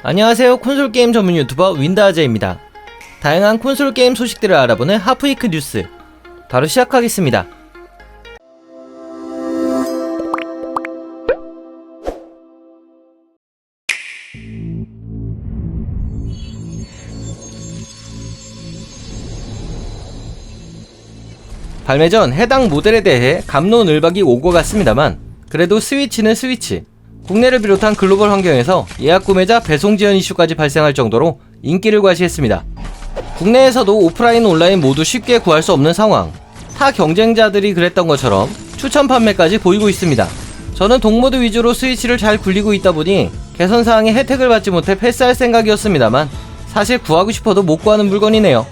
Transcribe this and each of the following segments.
안녕하세요 콘솔 게임 전문 유튜버 윈다아제입니다. 다양한 콘솔 게임 소식들을 알아보는 하프이크 뉴스 바로 시작하겠습니다. 발매 전 해당 모델에 대해 감론을박이 오고 갔습니다만 그래도 스위치는 스위치 국내를 비롯한 글로벌 환경에서 예약 구매자 배송 지연 이슈까지 발생할 정도로 인기를 과시했습니다. 국내에서도 오프라인 온라인 모두 쉽게 구할 수 없는 상황 타 경쟁자들이 그랬던 것처럼 추천 판매까지 보이고 있습니다. 저는 동모드 위주로 스위치를 잘 굴리고 있다 보니 개선 사항의 혜택을 받지 못해 패스할 생각이었습니다만 사실 구하고 싶어도 못 구하는 물건이네요.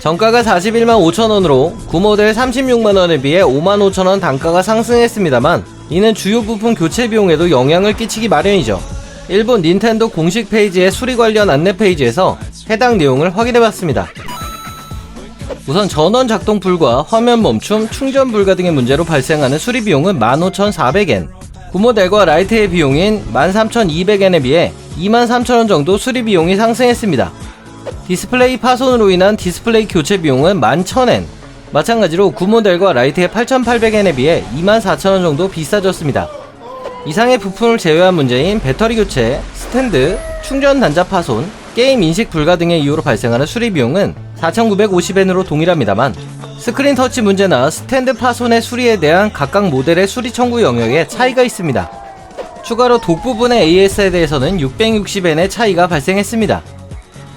정가가 41만 5천원으로 구모델 36만원에 비해 5만 5천원 단가가 상승했습니다만 이는 주요 부품 교체 비용에도 영향을 끼치기 마련이죠. 일본 닌텐도 공식 페이지의 수리 관련 안내 페이지에서 해당 내용을 확인해봤습니다. 우선 전원 작동 불과 화면 멈춤, 충전 불가 등의 문제로 발생하는 수리 비용은 15,400엔, 구모델과 라이트의 비용인 13,200엔에 비해 23,000원 정도 수리 비용이 상승했습니다. 디스플레이 파손으로 인한 디스플레이 교체 비용은 11,000엔 마찬가지로 구모델과 라이트의 8,800엔에 비해 24,000원 정도 비싸졌습니다. 이상의 부품을 제외한 문제인 배터리 교체, 스탠드, 충전 단자 파손, 게임 인식 불가 등의 이유로 발생하는 수리 비용은 4,950엔으로 동일합니다만 스크린 터치 문제나 스탠드 파손의 수리에 대한 각각 모델의 수리 청구 영역에 차이가 있습니다. 추가로 독 부분의 AS에 대해서는 660엔의 차이가 발생했습니다.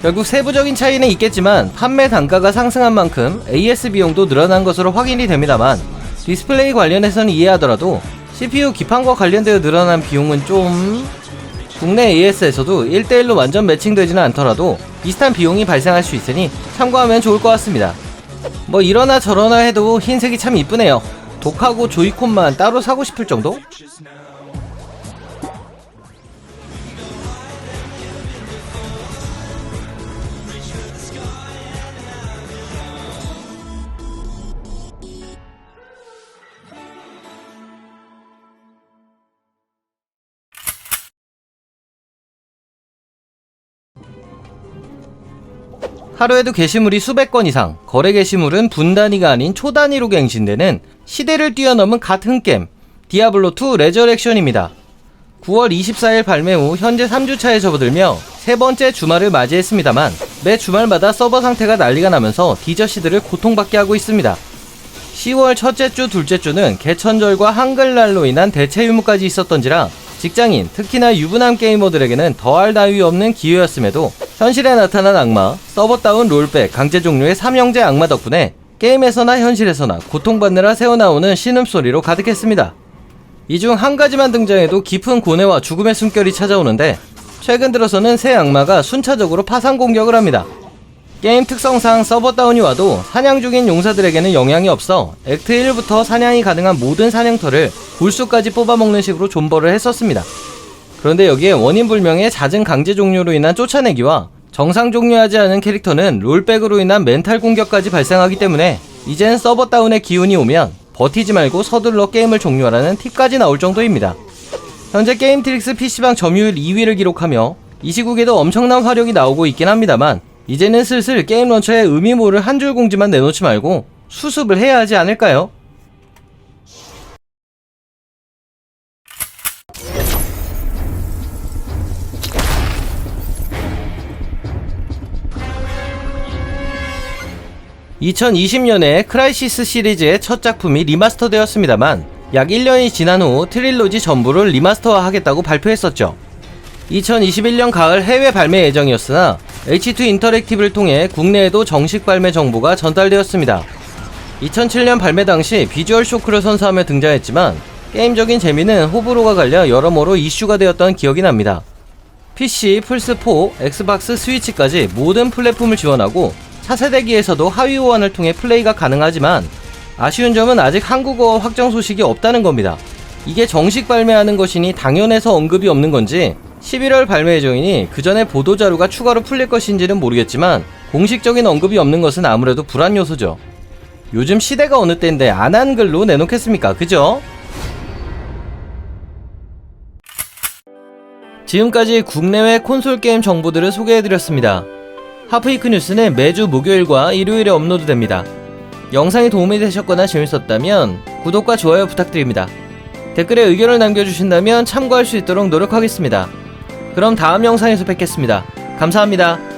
결국 세부적인 차이는 있겠지만 판매 단가가 상승한 만큼 AS 비용도 늘어난 것으로 확인이 됩니다만 디스플레이 관련해서는 이해하더라도 CPU 기판과 관련되어 늘어난 비용은 좀 국내 AS에서도 1대1로 완전 매칭되지는 않더라도 비슷한 비용이 발생할 수 있으니 참고하면 좋을 것 같습니다. 뭐 이러나 저러나 해도 흰색이 참 이쁘네요. 독하고 조이콘만 따로 사고 싶을 정도? 하루에도 게시물이 수백 건 이상, 거래 게시물은 분 단위가 아닌 초 단위로 갱신되는 시대를 뛰어넘은 같은 게임, 디아블로2 레저렉션입니다. 9월 24일 발매 후 현재 3주차에 접어들며 세 번째 주말을 맞이했습니다만 매 주말마다 서버 상태가 난리가 나면서 디저씨들을 고통받게 하고 있습니다. 10월 첫째 주, 둘째 주는 개천절과 한글날로 인한 대체 유무까지 있었던지라 직장인, 특히나 유부남 게이머들에게는 더할 나위 없는 기회였음에도 현실에 나타난 악마, 서버 다운 롤백, 강제 종류의 삼형제 악마 덕분에 게임에서나 현실에서나 고통받느라 새어나오는 신음소리로 가득했습니다. 이 중 한 가지만 등장해도 깊은 고뇌와 죽음의 숨결이 찾아오는데 최근 들어서는 새 악마가 순차적으로 파상 공격을 합니다. 게임 특성상 서버 다운이 와도 사냥 중인 용사들에게는 영향이 없어 액트 1부터 사냥이 가능한 모든 사냥터를 골수까지 뽑아먹는 식으로 존버를 했었습니다. 그런데 여기에 원인 불명의 잦은 강제 종료로 인한 쫓아내기와 정상 종료하지 않은 캐릭터는 롤백으로 인한 멘탈 공격까지 발생하기 때문에 이젠 서버 다운의 기운이 오면 버티지 말고 서둘러 게임을 종료하라는 팁까지 나올 정도입니다. 현재 게임 트릭스 PC방 점유율 2위를 기록하며 이 시국에도 엄청난 화력이 나오고 있긴 합니다만 이제는 슬슬 게임 런처에 의미 모를 한 줄 공지만 내놓지 말고 수습을 해야 하지 않을까요? (2020년에) 크라이시스 시리즈의 첫 작품이 리마스터 되었습니다만 약 1년이 지난 후 트릴로지 전부를 리마스터화 하겠다고 발표했었죠 2021년 가을 해외 발매 예정이었으나 H2 인터랙티브를 통해 국내에도 정식 발매 정보가 전달되었습니다. 2007년 발매 당시 비주얼 쇼크를 선사하며 등장했지만 게임적인 재미는 호불호가 갈려 여러모로 이슈가 되었던 기억이 납니다. PC, 플스4, 엑스박스, 스위치까지 모든 플랫폼을 지원하고 차세대기에서도 하위 호환을 통해 플레이가 가능하지만 아쉬운 점은 아직 한국어 확정 소식이 없다는 겁니다. 이게 정식 발매하는 것이니 당연해서 언급이 없는 건지 11월 발매 예정이니 그 전에 보도자료가 추가로 풀릴 것인지는 모르겠지만 공식적인 언급이 없는 것은 아무래도 불안 요소죠. 요즘 시대가 어느 때인데 안 한 글로 내놓겠습니까? 그죠? 지금까지 국내외 콘솔 게임 정보들을 소개해드렸습니다. 하프이크 뉴스는 매주 목요일과 일요일에 업로드됩니다. 영상이 도움이 되셨거나 재밌었다면 구독과 좋아요 부탁드립니다. 댓글에 의견을 남겨주신다면 참고할 수 있도록 노력하겠습니다. 그럼 다음 영상에서 뵙겠습니다. 감사합니다.